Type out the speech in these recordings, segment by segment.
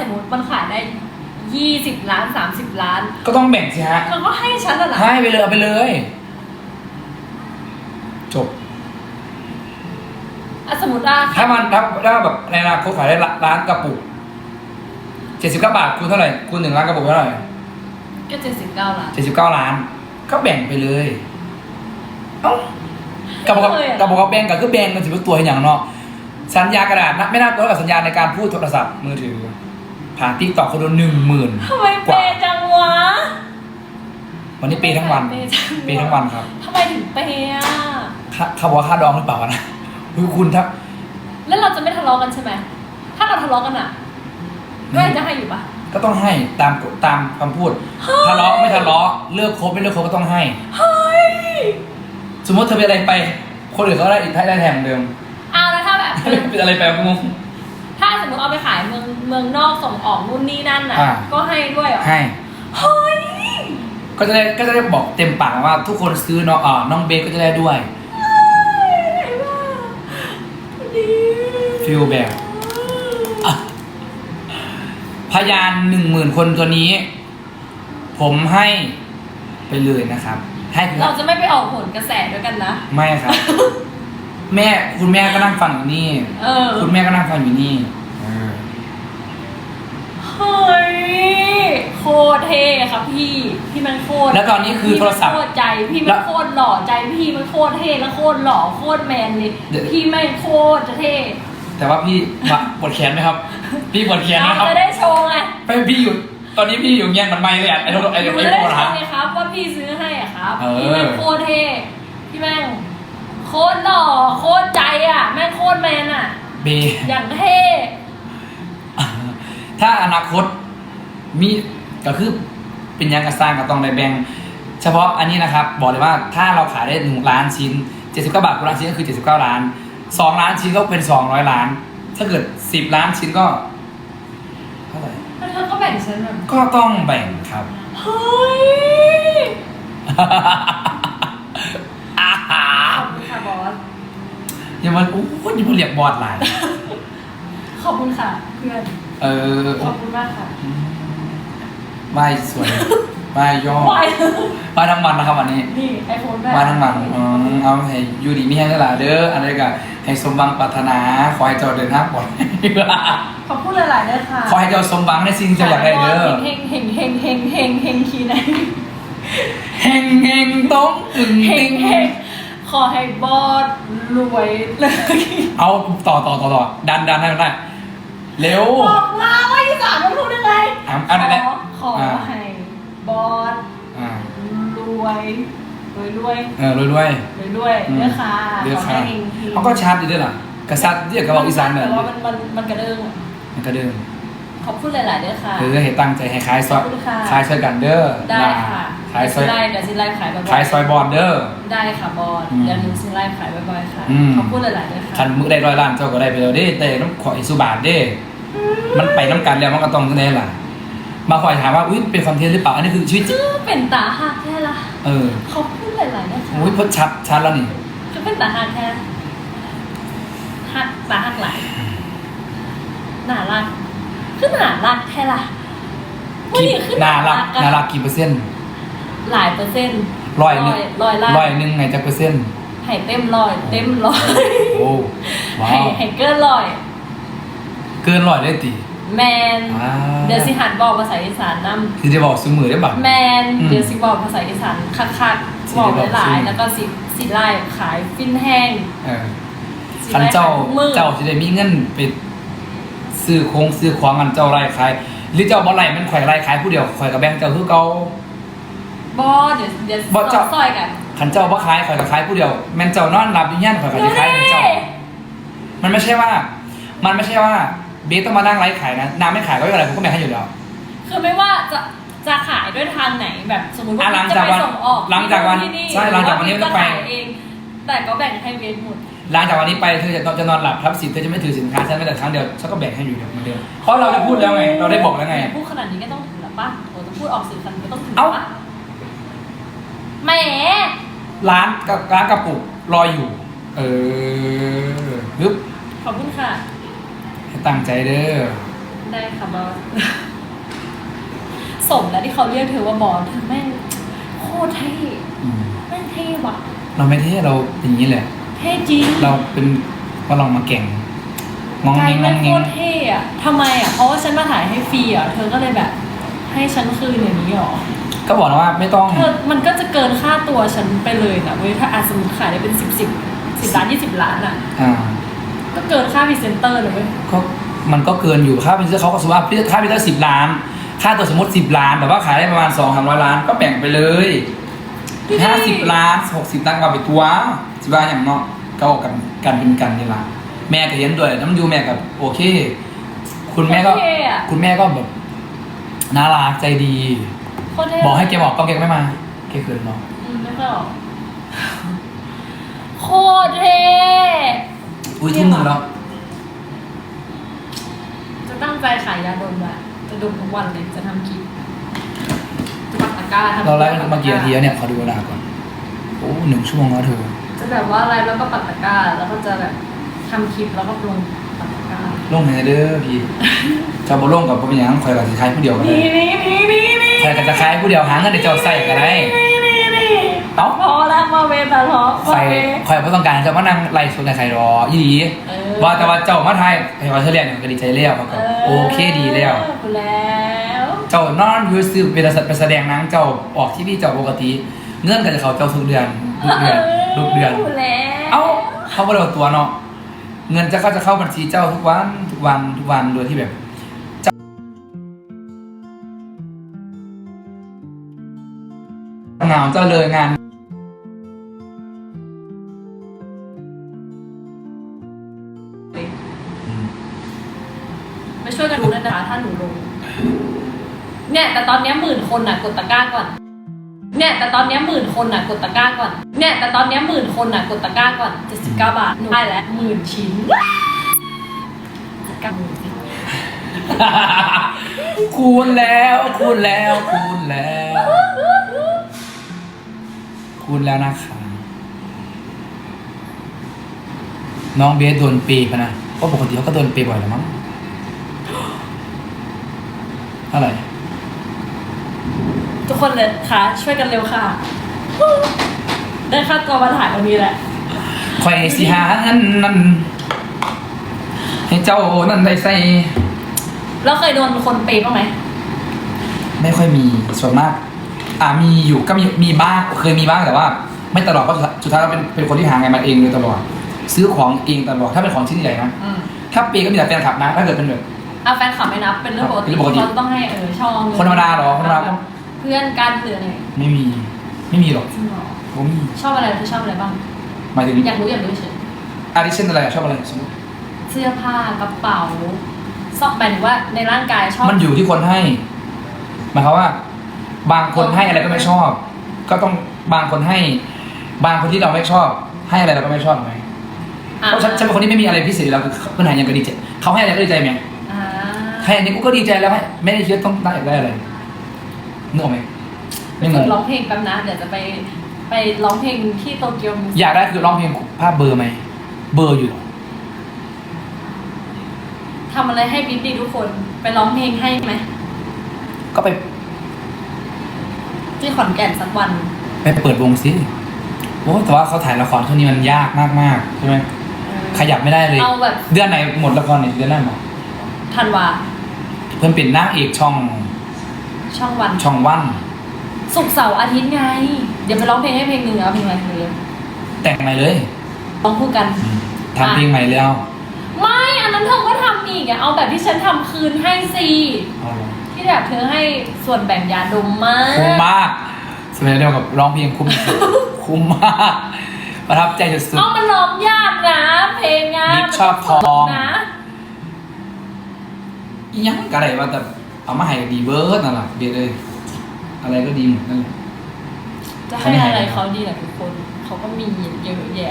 สมมติมันขายได้ยี่สิบล้านสามสิบล้านก็ต้องแบ่งสิฮะเธอก็ให้ฉันน่ะนะให้ไปเลยเอาไปเลย จบ อะสมมติว่าถ้ามันถ้าถ้าแบบในอนาคตขายได้ร้านกระปุกเจ็ดสิบเก้าบาทคูณเท่าไหร่คูณหนึ่งล้านกระปุกเท่าไหร่ก็เจ็ดสิบเก้าล้าน เจ็ดสิบเก้าล้าน ก็แบ่งไปเลยเอ้ากระปุกเลยอะ กระปุกกับแบ่งกับคือแบ่งกันสิเป็นตัวอย่างเนาะสัญญากระดาษนะไม่น่าตัวกับสัญญาในการพูดโทรศัพท์มือถือ ผ่านติ๊กต็อกคนดูหนึ่งหมื่นทำไมเปย์จังวะวันนี้เปย์ทั้งวันเปย์จังวะเปย์ทั้งวันครับทำไมถึงเปย์อะ ค่าเขาบอกว่าค่าดองหรือเปล่าวะนะคือคุณถ้าแล้วเราจะไม่ทะเลาะกันใช่ไหม ถ้าเราทะเลาะกันอะอืมแม่จะให้อยู่ปะก็ต้องให้ตามกฎตามคำพูด ทะเลาะไม่ทะเลาะเลิกคบไม่เลิกคบก็ต้องให้ เฮ้ยสมมติเธอเป็นอะไรไป คนอื่นเขาได้อีกได้แทนเดิม เอาแล้วถ้าแบบ เป็นอะไรไปกูงง ถ้าสมมติเอาไปขายเมืองเมืองนอกส่งออกนู่นนี่นั่นน่ะ อ่า ก็ให้ด้วยเหรอให้ เฮ้ยก็จะได้ก็จะได้บอกเต็มปากว่าทุกคนซื้อน้องอ่าน้องเบสก็จะได้ด้วยดีฟิลแบบอะพยานหนึ่งหมื่นคนตัวนี้ ผมให้ไปเลยนะครับ ให้คุณเราจะไม่ไปออกผลกระแสด้วยกันนะ ไม่ครับ แม่คุณแม่ก็นั่งฟังอยู่นี่ เออคุณแม่ก็นั่งฟังอยู่นี่เออเฮ้ยโคตรเท่ครับพี่พี่มันโคตรแล้วตอนนี้คือโทรศัพท์ พี่มันโคตรใจพี่แล้มันวโคตรหล่อใจพี่มันโคตรเท่แล้วโคตรหล่อโคตรแมนเลยเดี๋ยว พี่ไม่งโคตรจะเท่แต่ว่าพี่มาปวดแขนไหมครับ พี่ปวดแขนไหมเราครับจะได้โชว์ไงไม่พี่อยู่ ตอนนี้พี่อยู่เงี้ยมันไม่เลยอะไอ้รถไอ้หนูไอ้จะโคได้ตรโชฮะว์ไงครับ ว่าพี่ซื้อให้อะครับเออ พี่แม่งโคตรเท่พี่แม่ง โคตรหล่อโคตรใจอะ แม่งโคตรแมนอะ เบ อย่างเท่ถ้าอนาคตมีก็คือเป็นยังกระสร้างก็ต้องได้แบ่งเฉพาะอันนี้นะครับ บอกเลยว่าถ้าเราขายได้หนึ่งล้านชิ้นเจ็ดสิบเก้าบาทคูณล้านชิ้นก็คือเจ็ดสิบเก้าล้านสองล้านชิ้นก็เป็นสองร้อยล้าน ถ้าเกิดสิบล้านชิ้นก็เท่าไหร่แล้วเธอก็แบ่งฉันแบบก็ต้องแบ่งครับ เฮ้ยอาหาขอบ คุณค่ะบอส อย่ามาอู้ยอย่ามาเรียกบอดหลาย ขอบคุณค่ะ เพื่อน เออขอบคุณมากค่ะไม่สวยไม่ย่อวายมาทั้งวันนะครับวันนี้ นี่ไอโฟนมาทั้งวันอืมเอาให้อยู่ดีมีแห้งได้หลายเด้ออันนี้ก็ให้สมหวังปรารถนาขอให้เจ้าเดินทางปลอดภัยขอบคุณหลายๆเด้อค่ะ ขอให้เจ้าสมหวังในสิ่งที่เจ้าอยากได้เด้อเฮงเฮงเฮงเฮงเฮงเฮงคีไหนเฮงเฮงต้องตึงเฮติงงเฮง ขอให้บอสรวยเลยเอาต่อต่อต่อต่อดันดันได้ได้เร็วบอกมาว่าอีสานมันพูดยังไงอะเอาได้ได้ขอขออ่า ให้บอสอ่ารวยรวยรวยเออรวยรวยรวยรวยอืมเด้อค่ะเด้อขอค่ะให้เฮงเฮงเขาก็ชัดดีด้วยล่ะกษัตริย์เรียกกระบอกอีสานแบบแต่ว่ามันมันมันกระเด้งมันก็เดิมขอบคุณหลาย ๆ เด้อค่ะเออให้ตั้งใจให้ขายซอยขอบคุณค่ะขายซอยกันเด้อได้นะค่ะ ขายซอยเดี๋วซิไล่เดี๋ยวซิไล่ขายบ่อยๆขายซอยบอลเด้อ ได้ค่ะบอสอืมเดี๋ยวหนูซิไล่ขายบ่อยๆค่ะอืม ขอบคุณหลายๆเด้อค่ะคันมือได้ร้อยล้านเจ้าก็ได้ไปแล้วเด้แต่น้ำข่อยสุบาทเด้ มันไปน้ำกันแล้วมันก็ต้องแน่ล่ะ มาคอยถามว่าอุ้ยเป็นคอนเทนต์หรือเปล่าอันนี้คือชีวิตจริงจื้อเป็นตาหักแค่ละเออขอบคุณหลายๆเด้อค่ะอุ้ยพดชัดชัดแล้วนี่คือเป็นตาหักแค่หักตาหักหลายหนารักคือหนารักแค่ละวันกี่นี้คือนารักอะนารักกี่เปอร์เซ็นต์ หลายเปอร์เซ็นต์ร้อยหนึ่งร้อยล้านร้อยหนึ่งไงจะเปอร์เซ็นต์ให้เต็มร้อยเต็มร้อยโอ้ว้าให้วให้เกินร้อย เกินร้อยได้ตีแมนอ่าเดี๋ยวสิหันบอกภาษาอีสานนำที่จะบอกซื้อมือได้บัตรแมนอืมเดี๋ยวสิบอกภาษาอีสานคักสิๆบอกได้บอกหลายชื่อๆแล้วก็สิสิไล่ขายฟินแห้งเออสิคันไล่เจ้าขายทุกมือเจ้าจะได้มีเงินไปซื้อโครงซื้อของกันเจ้าไร่ขาย หรือเจ้าบ่ไร่มันข่อยไร่ขายผู้เดียวข่อยกับแบงค์เจ้าคือเก่า บอเดี๋ยวเดี๋ยวบ่เจ้าซอยกันขันเจ้าบ่ขายข่อยกับขายผู้เดียวแม่นเจ้านอนหลับอยู่ย่านข่อยกับสิขายเหมือนเจ้า มันไม่ใช่ว่า มันไม่ใช่ว่าเบสต้องมานั่งไลฟ์ขายนะน้ำไม่ขายก็ไม่เป็นไรผมก็แบ่งให้อยู่แล้วคือไม่ว่าจะจะขายด้วยทางไหนแบบสมมติว่าอะหลังจะจากไปวันส่งออกหลังจากวันที่ใช่หลังจากวันนี้รือจะไปขายเอง แต่ก็แบ่งให้เวทหมดหลังจากวันนี้ไปเธอจะจะนอนหลับทับสิทธิ์เธอจะไม่ถือสินค้าฉันแม้แต่ครั้งเดียวฉันก็แบ่งให้อยู่เหมือนเดิมเพราะเราได้พูดแล้วไง เราได้บอกแล้วไง พูดขนาดนี้ก็ต้องถือหรอปะโอ้จะพูดออกสื่อขนาดนี้ก็ต้องถือเอ้า ปะ แหมร้านกับร้านกระปุกรออยู่ เออฮึบขอบคุณค่ะ ให้ตั้งใจเด้อได้ค่ะบอสสมแล้วที่เขาเรียกเธอว่าบอสเธอแม่งโคตรเท่อืมแม่งเท่ว่ะเราไม่เท่เราอย่างนี้แหละ เท่จริงเราเป็นว่าลองมาเก่งงองกลาเงยงงเป็อนงโคเงงตรเท่อะทำไมอะเพราะว่าฉันมาถ่ายให้ฟรีอะเธอก็เลยแบบ ให้ฉันคืนอย่างนี้หรอ ก็บอกแล้วว่าไม่ต้อง เธอมันก็จะเกินค่าตัวฉันไปเลยนะเว้ยถ้าอาจสมมติขายได้เป็นสิบสิบสิบล้านยี่สิบล้านอะอ่า ก็เกินค่าพรีเซนเตอร์เลยเว้ยก็มันก็เกินอยู่ค่าเป็นเสื้อเขาก็สมมติว่าค่าเป็นเสื้อสิบล้าน ค่าตัวสมมติสิบล้าน แต่ว่าขายได้ประมาณสองสามร้อยล้าน ก็แบ่งไปเลยห้าสิบล้านหกสิบล้านก็เอาไปตัวสิบล้านอย่างเนาะก็ออกกันกันเป็นกันนี่ละแม่ก็เห็นด้วยน้ำยูแม่กับโอเค คุณแม่ก็เท่อะ คุณแม่ก็แบบน่ารักใจดีโคตรเท่บอกให้แกบอกก็แกก็ไม่มาแกเขินเนาะอืมไม่ค่อยออกโคตรเท่อุ้ยทุ่มหนึ่งแล้วจะตั้งใจขายยาดมอะจะดมทุกวันเลยจะทำคลิปจะปักตะกร้าทำเราไลฟ์กันมากี่นาทีแล้วเนี่ยขอดูเวลาก่อนโอ้หนึ่งชั่วโมงแล้วเธอจะแบบว่าอะไรแล้วก็ปักตะกร้าแล้วก็จะแบบทำคลิปแล้วก็ลงปักตะกร้าลงไหนเด้อพี่เจ้าบ่ลงกับผมเป็นหยังคอยกับสิคายผู้เดียวกันเลนี่ยนี่นี่นี่นี่ค อยกับจะคายผู้เดียวหาเงินเดี๋ยวเจ้าใส่กันได้เอ้าพอแล้วมาเวตาท้อใส่คอยเพราะต้องการจะมานั่งไล่ชนในใครรอยี่ดีว่าแต่ว่าเจ้ามาไทยไอ้ว่าเธอเรียนก็ดีใจแล้วเขาก็โอเคดีแล้วเจ้านอนยูซื้อเป็นไปแสดงนังเจ้าออกที่พี่เจ้าปกติ เงื่อนก็จะเขาเจ้าทุกเดือนทุกเดือนทุกเดือนเอ้าเขาบริวตัวเนาะเงินจะเข้าจะเข้าบัญชีเจ้าทุกวันทุกวันทุกวันโดยที่แบบ หงาเจ้าเลยงานมาช่วยกันดูด้วยนะคะถ้าหนูลง เนี่ยแต่ตอนเนี้ยหมื่นคนน่ะกดตะกร้าก่อน เนี่ยแต่ตอนเนี้ยหมื่นคนน่ะกดตะกร้าก่อน เนี่ยแต่ตอนเนี้ยหมื่นคนน่ะกดตะกร้าก่อนเจ็ดสิบเก้าบาทหนูได้แล้วหมื่นชิ้นเก้าหมื่นสิคูณแล้วคูณแล้วคูณแล้ว คูณแล้วนะคะ น้องเบสโดนเปย์ปะนะเพราะปกติเขาก็โดนเปย์บ่อยแล้วมั้งเท่าไหร่ทุกคนเลยค่ะ ช่วยกันเร็วค่ะ ได้ค่าตัวมาถ่ายวันนี้แหละคอยสิหาเงินนั่นให้เจ้านั่นได้ใส่ แล้วเคยโดนคนเปย์บ้างไหม ไม่ค่อยมีส่วนมาก อ่ามีอยู่ก็มีมีบ้างเคยมีบ้างแต่ว่า ไม่ตลอดเพราะสุดท้ายเราเป็นเป็นคนที่หาเงินมาเองโดยตลอด ซื้อของเองตลอดถ้าเป็นของชิ้นใหญ่นะอืมถ้าเปย์ก็มีแต่แฟนคลับนะถ้าเกิดเป็นแบบอะแฟนคลับไม่นับเป็นเรื่องปกเป็นติเรื่องปกติเขาต้องให้เออช่องเงิคนธรรมดาเหรอคนธรรมดาเพื่อนกันหรืออะไรไม่มี ไม่มีหรอกจริงเหรอผมมีชอบอะไรเธอชอบอะไรบ้าง หมายถึงอยากรู้อยากรู้เฉยอาริเช่นอะไรอะชอบอะไรสมมติเสื้อผ้ากระเป๋าซอกหมายถึงว่าในร่างกายชอบมันอยู่ที่คนให้หมายความว่า บางคนให้อะไรก็ไม่ชอบ ก็ต้องบางคนให้ บางคนที่เราไม่ชอบ ให้อะไรเราก็ไม่ชอบไหมอ่าเพราะฉันฉันเป็นคนที่ไม่มีอะไรพิเศษอยู่แล้วคือเพื่อนหายังก็ดีใจเขาให้อะไรก็ดีใจไหมอ่าให้อันนี้กูก็ดีใจแล้วให้ไม่ได้คิดต้องได้อยากได้อะไรนึกออกไหมไปไม่งฝึงกร้องเพลงแป๊บนะเดี๋ยวจะไปไปร้องเพลงที่โตเกียวมิวสิกอยากได้คือร้องเพลงภาพเบอร์ไหมเบอร์อยู่ทำอะไรให้บิ๊บดีทุกคน ไปร้องเพลงให้ไหมก็ไป ที่ขอนแก่นสักวัน ไปเปิดวงสิโอ้แต่ว่าเขาถ่ายละครช่วงนี้มันยากมากๆใช่ไหมเออขยับไม่ได้เลย เอาแบบ เดือนไหนหมดละครเนี่ยเดือนหน้าหมดธันวาเพิ่นเป็นนางเอกช่องช่องวัน ช่องวันศุกร์เสาร์อาทิตย์ไง เดี๋ยวไปร้องเพลงให้เพลงหนึ่งเอาเพลงอะไรเพลงเลยแต่งใหม่เลยร้องคู่กันอืมทำเพลงใหม่แล้วไม่ อันนั้นเธอก็ทำอีกอะเอาแบบที่ฉันทำคืนให้สิเอาเลย ที่แบบเธอให้ส่วนแบ่งยาดมมาคุ้มกมากสมัยเดียวกับร้องเพลงคุ้มสุดคุ้มมากประทับใจสุดเอามันร้องยากนะเพลงอะนิดชอบทองนะๆอิหยังก็ได้ว่าแต่เอามาให้ดีเบิร์ดนั่นแหละเดียวเลย อะไรก็ดีหมดนั่นแหละ จะให้อะไรเขาดีล่ะทุกคนเขาก็มีเยอะแยะ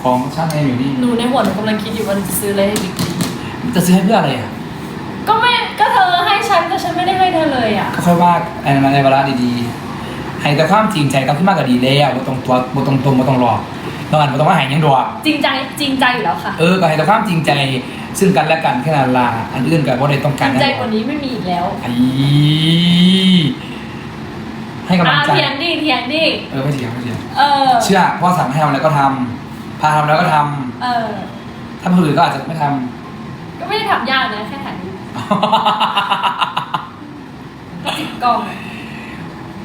ของช่างเองอยู่นี่หนูในหัวหนูกำลังคิดอยู่ว่าจะซื้ออะไรให้บิ๊กดีจะซื้อให้เพื่ออะไรอะ ก็ไม่ก็เธอให้ฉันแต่ฉันไม่ได้ให้เธอเลยอะก็ค่อยว่าไอ้นั้นในเวลาดีๆให้แต่ความจริงใจกับขึ้นมากก็ดีแล้วบ่ตรงตัวบ่ตรงตรงบ่ตรงหลอกนอนมันต้องมาหายยังดอกจริงใจจริงใจอยู่แล้วค่ะเออก็ให้แต่ความจริงใจซึ่งกันและกันแค่นั้นลาอันอื่นกับว่าได้ต้องจการริงใจกว่านี้ไม่มีอีกแล้วไอ้ให้กำลัอ่างใจ เถียงดิเถียงดิเออไม่เถียงไม่เถียงเออ เชื่อพ่อสั่งให้ทำอะไรก็ทำพาทำแล้วก็ทำเออ ถ้าคนอื่นก็อาจจะไม่ทก็ไม่ได้ทำยากนะแค่ถ่ายรูปำก็ติดกล้อง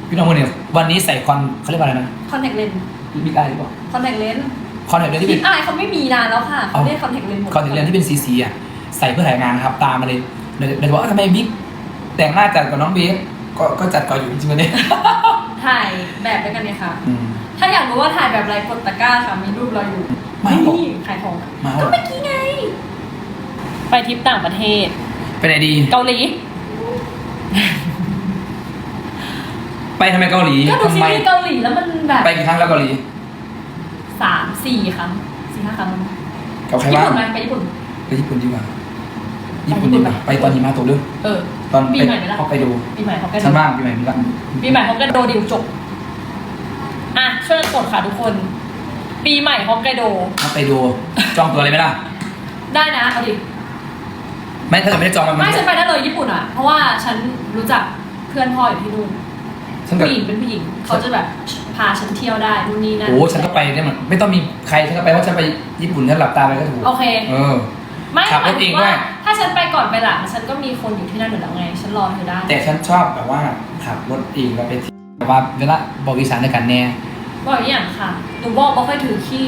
พี่น้องคนเนี่ยวันนี้ใส่คอนเขาเรียกว่าอะไรนะคอนแทคเลนส์บิ๊กไอหรือเปล่าคอนแทคเลนส์คอนแทคเลนส์ที่คิเป็ดนอายเขาไม่มีนานแล้วค่ะเขาเรียกคอนแทคเลนส์หมดคอนแทคเลนส์ที่เป็นสีสีอะใส่เพื่อถ่ายงานนะครับ ตามมาเลยเดี๋ยวเดี๋ยวบอกว่าทำไมบิ๊กแต่งหน้าจัดกว่าน้องเบสก็ก็จัดกว่าอยู่จริงๆวันนี้ถ่ายแบบด้วยกันเนี่ยค่ะ อืม ถ้าอยากรู้ว่าถ่ายแบบอะไรกดตะกร้าค่ะมีรูปเราอยู่ไม่บอก นี่ขายของอะมาก็เมื่อกี้ไง ไปทริปต่างประเทศ ไปไหนดี เกาหลี ไปทำไมเกาหลีก็ดูทำซีไมรีส์เกาหลีแล้วมันแบบไปกี่ครั้งแล้วเกาหลีสามสี่ครั้งสี่ห้าครั้งกับใครญี่บ้างปุ่นไหมไปญี่ปุ่น ไปญี่ปุ่นดีกว่าญี่ปุ่นดีกว่าไปตอนหิมะตกเรื่องเออ ตอนปีใหม่ไหมล่ะ เขาไปดูปีใหม่เขาก็ฉันบ้างปีใหม่มีละปีใหม่ฮอกไกโดดิวจบอะช่วยกันกดค่ะทุกคน ปีใหม่ฮอกไกโดเขาไปดูจองตัวเลยไหมล่ะ ได้นะ เอาดิ ไม่ถ้าเกิดไม่ได้จองมันไม่ฉันไปได้เลยญี่ปุ่นอะ เพราะว่าฉันรู้จักเพื่อนพ่ออยู่ที่นู่นฉันกับผู้หญิงเป็นผู้หญิง เขาจะแบบพาฉันเที่ยวได้นู่นนี่นั่นโอ้ฉันก็ไปเนี่ยมันไม่ต้องมีใครฉันก็ไปเพราะฉันไปญี่ปุ่นฉันหลับตาไปก็ถูกโอเค เออ ไม่ขับหรมายถถึเองงด้วว่ายถ้าฉันไปก่อนไปหลังฉันก็มีคนอยู่ที่นั่นอยู่แล้วไง ฉันรอเธอได้แต่ฉันชอบแบบว่าขับรถเองแล้วไปเที่ยวแบบว่าเวลาบอกอีสานด้วยกันแน่บอกอย่างค่ะหนูบอกไม่ค่อยถือขี้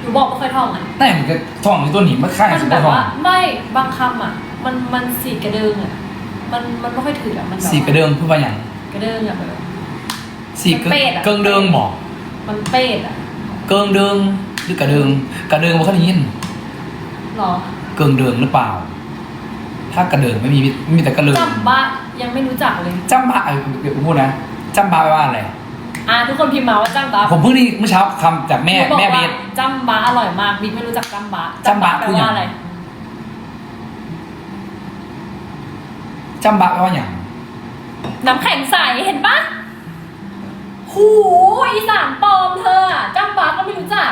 หนูบอกไม่ค่อยท่องอะ แต่มันก็ท่องในตัวหนีมันค่ายมันสุดแบยอดบท่องว่าไม่บางคำอะ มันมันสีกระเดิงอะ มันมันไม่ค่อยถืออะมันแบบสีกระเดิงพูดว่าอย่างกระเดิงอะแบบ สีเกิมันเป็ดอะ เกิงเดิงหมอมันเป็ดอะเกิงเดิงหรือกระเดิงกระเดิงมันเขาได้ยินหรอเกิงเดิงหรือเปล่า ถ้ากระเดิงไม่มีไม่มีแต่กระเดิงจำบ้ายังไม่รู้จักเลยจำบะเอ้ยเดี๋ยวผมพูดนะจำบะแปลว่าอะไรอะทุกคนพิมพ์มาว่าจำบ้าผมเพิ่งได้เมื่อเช้าคำจากแม่หนูบอกแม่เบว่าส จำบ้าอร่อยมากบิ๊กไม่รู้จักจำบ้าจำบ้าแปลคืออย่างว่าอะไร จำบะแปลว่าอย่างน้ำแข็งใสเห็นปะหูอีสานปลอมเธออะจำบ้าก็ไม่รู้จัก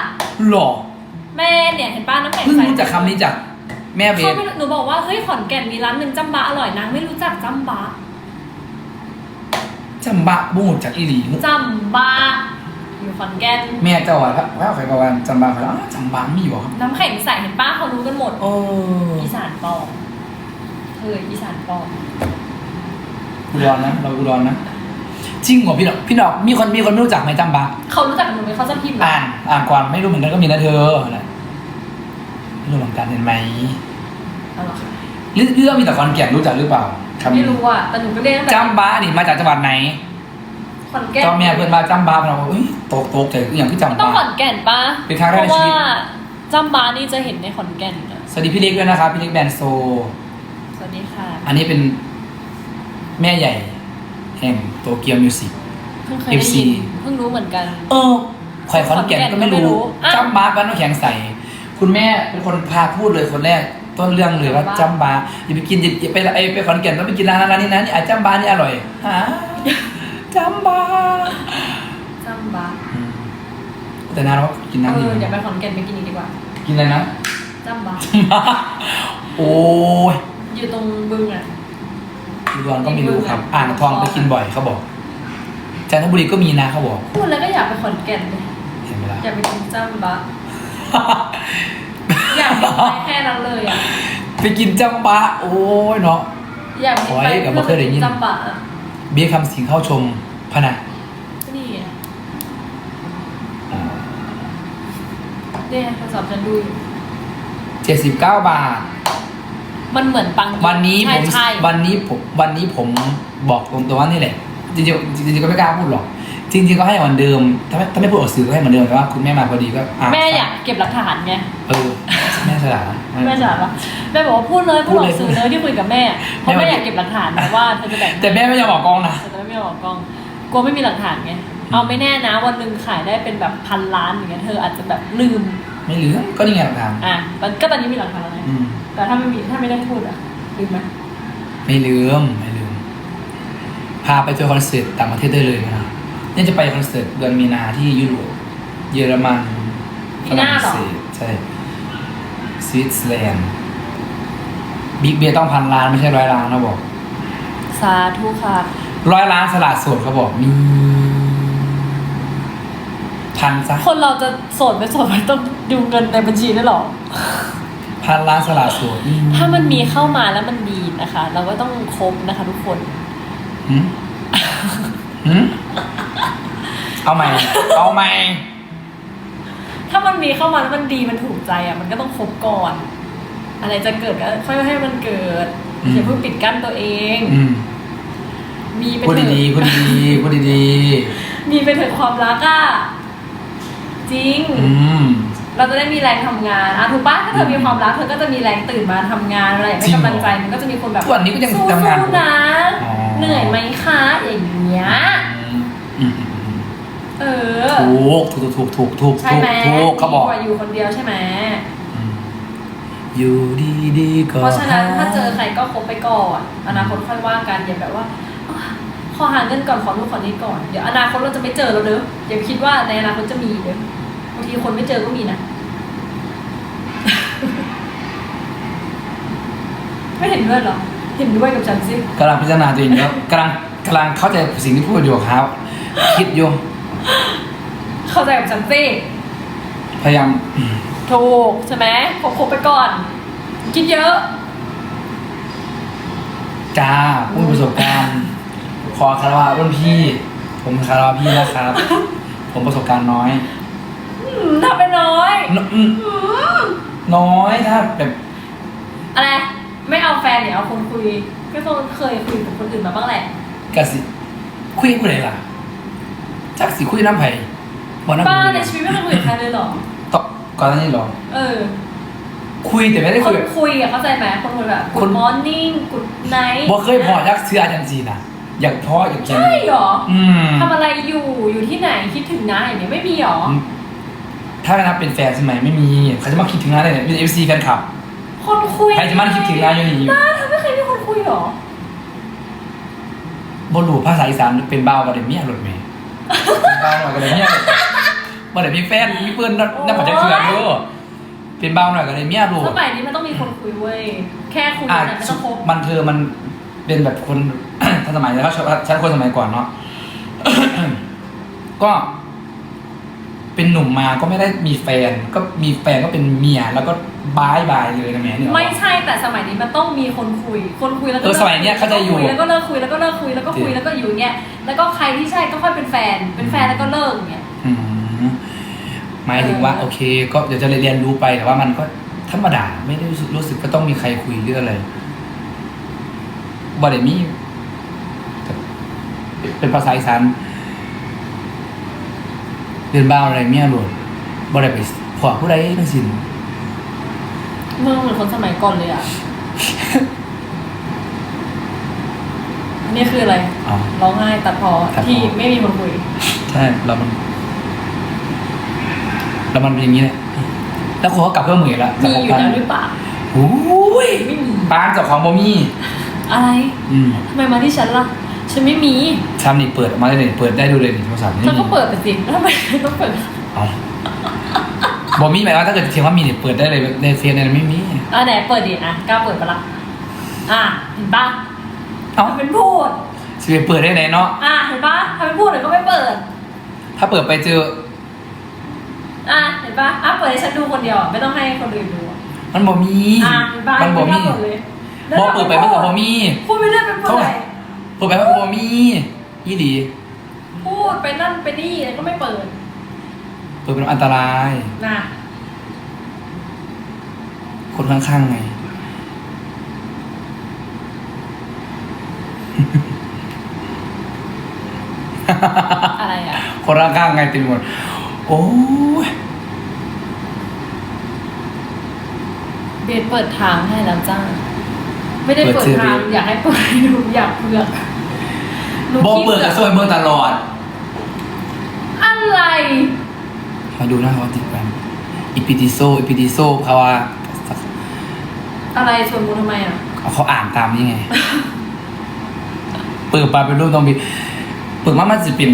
หรอแม่เนี่ยเห็นปะน้ำแข็งเพิ่งใสรู้จักคำนี้จากแม่เบเขาสไม่รู้หนูบอกว่าเฮ้ยขอนแก่นมีร้านหนึ่งจำบ้าอร่อยนางไม่รู้จักจำบ้าจำบะบูดจากอีหลีจำบ้าอยู่ขอนแก่นแม่เจ้าอะพระพระใครบอกว่าจำบะเขาแล้วจำบะมีอยู่เหรอครับน้ำแข็งใสเห็นป้าเขารู้กันหมดโอ้อีสานปลอมเฮ้ ยอีสานปลอมอุดรนะเราอุดรนะจริงเหรอพี่ดอกพี่ดอกมีคนมีคนไม่รู้จักไหมจำบะเขารู้จักหนูไหมเขาจะพิมพ์อ่านอ่านก่อนไม่รู้เหมือนกันก็มีนะเธอนะไม่รู้เหมือนกันเห็นไหมเอาเหรอคะหรือเรื่องมีแต่คอนแก่นรู้จักหรือเปล่าคำไม่นี้รู้อะแต่หนูก็เรียกตั้งแต่จำบะนี่มาจากจังหวัดไหนขอนแก่นเจ้าแม่เพื่อนมาจำบะเราบอกเอ้ยตกตกใจอย่างที่จำต้องบะขอนแก่นป้าเป็นครั้งแรกในเพราะชีว่าวิตจำบานี่จะเห็นในขอนแก่นอะสวัสดีพี่เล็กด้วยนะครับพี่เล็กแบรนด์โซ สวัสดีค่ะ อันนี้เป็นแม่ใหญ่ แห่งโตเกียวมิวสิก เพิ่งเคยได้ FC ยินเพิ่งรู้เหมือนกัน เออข่อยขอนแก่นก็ไม่ขอนแก่นก็ไม่รู้รู้อะจำบาบ้านน้ำแข็งใส คุณแม่เป็นคนพาพูดเลยคนแรก ต้นเรื่องเลยว่าจำบาจำบาอย่าไปกินอย่าไปไอไปขอนแก่นต้องไปกินร้านนั้นร้านนี้นะนี่อาจจำบานี่อร่อยฮะจำบาจำบาอืมแต่นานแล้วกินเอน้ำดีอเดี๋ยวไปขอนแก่นไปกินอีกดีกว่ากินอะไรนะจำบาโอ้ย อยู่ตรงบึงอะ อุดรก็ไม่รู้ครับ อ่างทองไปกินบ่อยเขาบอกจันทบุรีก็มีนะเขาบอกพูดแล้วก็อยากไปขอนแก่นเลยเห็นไหมล่ะ อยากไปกินจำบาอยากไปแค่นั้นเลยอะไปกินจำบาโอ้ยเนาะ อยากมีโอ้ยไปกับบ่เคยได้ยินจำบาอะเบี้ยคำสิงเข้าชมพะนะนี่ไงเนี่ยโทรศัพท์ฉันดูอยู่เจ็ดสิบเก้าบาท มันเหมือนปังวันนี้ผใช่มใช่ วันนี้ผมวันนี้ผมบอกตรงตัวว่านี่แหละจริงๆจริงๆก็ไม่กล้าพูดหรอก จริงๆก็ให้เหมือนเดิม ถ้าไม่ถ้าไม่พูดออกสื่อก็ให้เหมือนเดิมแต่ว่าคุณแม่มาพอดีก็อะแม่อยากเก็บหลักฐานไงเออแม่ฉลาดนะ แม่จ๋าปะแม่บอกว่าพูดเลยพูดออกสื่อพูดเลเลยยที่คุยกับแม่เพราะแม่แม่ว่าอยากเก็บหลักฐานนะว่าเธอจะแบ่งแต่แม่ไม่ยอมบอกกล้องนะ แต่ไม่ออกกล้องกลัวไม่มีหลักฐานไงเอาไม่แน่นะวันหนึ่งขายได้เป็นแบบพันล้านอย่างเงี้ยเธออาจจะแบบลืมไม่เหลือก็นี่ไงหลักฐานอะมันก็ตอนนี้มีหลักฐานแล้วไง อืม แต่ถ้าไม่มีถ้าไม่ได้พูดอะลืมไหมไม่ลืมไม่ลืม พาไปเจอคอนเสิร์ตต่างประเทศได้เลยนะนี่จะไปคอนเสิร์ตเดือนมีนาที่ยุโรปเยอรมันปีหน้าเหรอฝรั่งเศสใช่สวิตเซอร์แลนด์บิ๊กเบียร์ต้องพันล้านไม่ใช่ร้อยล้านนะบอกสาธุค่ะร้อยล้านสลัดโสดเขาบอกมีพันซะคนเราจะโสดไม่โสดมันต้องดูเงินในบัญชีด้วยเหรอ พันล้านสลัดโสดถ้ามันมีเข้ามาแล้วมันดีนะคะ เราก็ต้องคบนะคะ ทุกคนหืมหืมเอาใหม่ เอาใหม่ ถ้ามันมีเข้ามาแล้วมันดีมันถูกใจอะ มันก็ต้องคบก่อน อะไรจะเกิดก็ค่อยให้มันเกิดอืมอย่าเพิ่งปิดกั้นตัวเอง อืมมีไปพูดเถดีๆอะพูดดีๆพูดดีมีไปเถอะความรักอะจริง ๆอืม เราจะได้มีแรงทำงานอะถูกปะถ้าเธอมีความรักเธอก็จะมีแรงตื่นมาทำงานอะไรอยากจริได้งเหรอกำลังใจมันก็จะมีคนแบบทุกวันนี้ก็ยังสู้ทำงาน ๆนะ อ๋อ เหนื่อยไหมคะอย่างเงี้ยอืมอืมอืมอืมเออถูกถูกถูกถูกถูกใช่ถูกไหมถูกเขาบอกดีกว่าอยู่คนเดียวใช่ไหมอืมอยู่ดีๆก็เพราะฉะนั้นถ้าหเจอใครก็คบไปก่อนอนาคตค่อยว่ากันอย่าแบบว่าอะขอหาเงินก่อนขอนู่นขอนี้ก่อนเดี๋ยวอนาคตเราจะไม่เจอเราเด้ออย่าคิดว่าในอนาคตจะมีเด้อ บางทีคนไม่เจอก็มีนะ ไม่เห็นด้วยเหรอ เห็นด้วยกับฉันสิกำลังพิจารณาตัวเองแล้วกำลังกำลังเข้าใจสิ่งที่พูดอยู่ครับ คิดอยู่เข้าใจกับฉันสิพยายามถูกใช่ไหมคบคบไปก่อน คิดเยอะ จ้าผู้มีประสบการณ์ ขอคารวะรุ่นพี่ ผมคารวะพี่นะครับ ผมประสบการณ์น้อยอืม ทำไปน้อยนอืมอืมน้อยถ้าแบบอะไร ไม่เอาแฟนเนี่ยเอาคนคุย ก็ต้องเคยคุยกับคนอื่นมาบ้างแหละ กะสิ คุยกับผู้ใดล่ะจักสิคุยน้ำไผ่บ่น้ำบ้าผู้ในใดชีวิตไม่เคยคุยกับใครเลยเหรอ ตอก่อนหน้านี้เหรอ เออ คุยแต่ไม่ได้คคุยนแบบ คุยอะเข้าใจไหมคนคุยแบบค good น morning good night บ่เคยพอยักเสื้อจังจีนะอยากพออยากกินใช่เหรออืมทำอะไรอยู่อยู่ที่ไหนคิดถึงนะอย่างเนี้ยไม่มีเหรอ ถ้าไม่นับเป็นแฟนใช่ไหมไม่มีเขาจะมาคิดถึงร้านเลยเนี่ยเป็นเอฟซีแฟนคลับ คนคุยใครจะมาคิดถึงร้านอยู่นี่บ้าเธอไม่เคยมีคนคุยเหรอบนหลูภาษาอีสานเป็นบ้าวกับเดเมียหลุดเมย์เป็นบ้าวหน่อยกับเดเมียบ่ได้มีแฟนมีเพื่อนนับนับปัจจัยเถื่อนด้วยเป็นบ้าวหน่อยกับเดเมียลูกสมัยนี้มันต้องมีคนคุยเว้ยแค่คุยอะนะไม่ต้องคบมันเธอมันเป็นแบบคนทันสมัยแล้วฉันคนสมัยก่อนเนาะก็ เป็นหนุ่มมาก็ไม่ได้มีแฟน ก็มีแฟนก็เป็นเมียแล้วก็บายบายเลยนะแม่เนี่ย ไม่ใช่แต่สมัยนี้มันต้องมีคนคุย คนคุยแล้วก็เออสมัยเนี้ยเข้าใจอยู่คุแล้วก็เลิกคุยแล้วก็เลิกคุยแล้วก็คุยจริงแล้วก็อยู่อย่างเงี้ยแล้วก็ใครที่ใช่ก็ค่อยเป็นแฟน เป็นแฟนแล้วก็เลิกอย่างเงี้ย อืมหมายถึงว่าเออโอเค ก็เดี๋ยวจะเรียนรู้ไปแต่ว่ามันก็ธรรมดาไม่ได้รู้สึกรู้สึกก็ต้องมีใครคุยเรื่องอะไรบอดมีเป็นภาษาอีสาน เรียนบ้าอะไรเมียหลวดบอดไปขอผู้ใดทั้งสิ้นมึงเหมือนคนสมัยก่อนเลยอะ นี่คืออะไร อ๋อ ร้องไห้ตัดพอตัดพ้อ ที่ไม่มีคนคุย ใช่เรามันเรามันเป็นอย่างนี้แหละแล้วคนเขากลับเพื่อมือแล้วมีอยู่แล้วหรือเปล่าโอ้ยไม่มี ปานเจ้าของบ่มีอะไร อืมทำไมมาที่ฉันล่ะ ฉันไม่มีชามนี่เปิดออกมาได้เลยเปิดได้ดูเลยนี่โทรศัพท์นี่เธอก็เปิดไปสิแล้วทำไมต้องเปิดเอาบ่มีหมายว่าถ้าเกิดเทียมว่ามีเนี่ยเปิดได้เลยในเฟซเนี่ยไม่มีอะไหนเปิดดิอะกล้าเปิดปะล่ะอะเห็นปะเอ้าทำเป็นพูดสิไปเปิดได้ไหนเนาะอะเห็นปะทำเป็นพูดเดี๋ยวก็ไม่เปิด ถ้าเปิดไปเจอ อะเห็นปะอะเปิดให้ฉันดูคนเดียวอะไม่ต้องให้คนอื่นดูอะมันบ่มีอะเห็นปะมันบ่มีไกล้าเปิดเลยบ่เปิดไปมันก็บ่มีพูดไปเรื่อยไปเปื่เท่าไหอร่ยเปิด ไปมันก็บ่มีอีหลีพูดไปนั่นไปนี่แล้วก็ไม่เปิดเปิดเป็นอันตราย นะคนข้างๆไง อะไรอะ คนข้างๆไงเต็มไปหมด โอ้ยเบสเปิดทางให้แล้วจ้า ไม่ได้เปิดทางอยากให้เปิดให้ดูอยากเผือกหนูบ่ขี้เปิดกับซวยเมืองตลอดอะไร มาดูหน้าเขาติดกันอีพิติโซอีพิติโซเขาว่าอะไรชวนกูทำไมอะเอาเขาอ่านตามนี่ไง เปิดไปเป็นรูปต้องมีเปิดมามันจะเป็น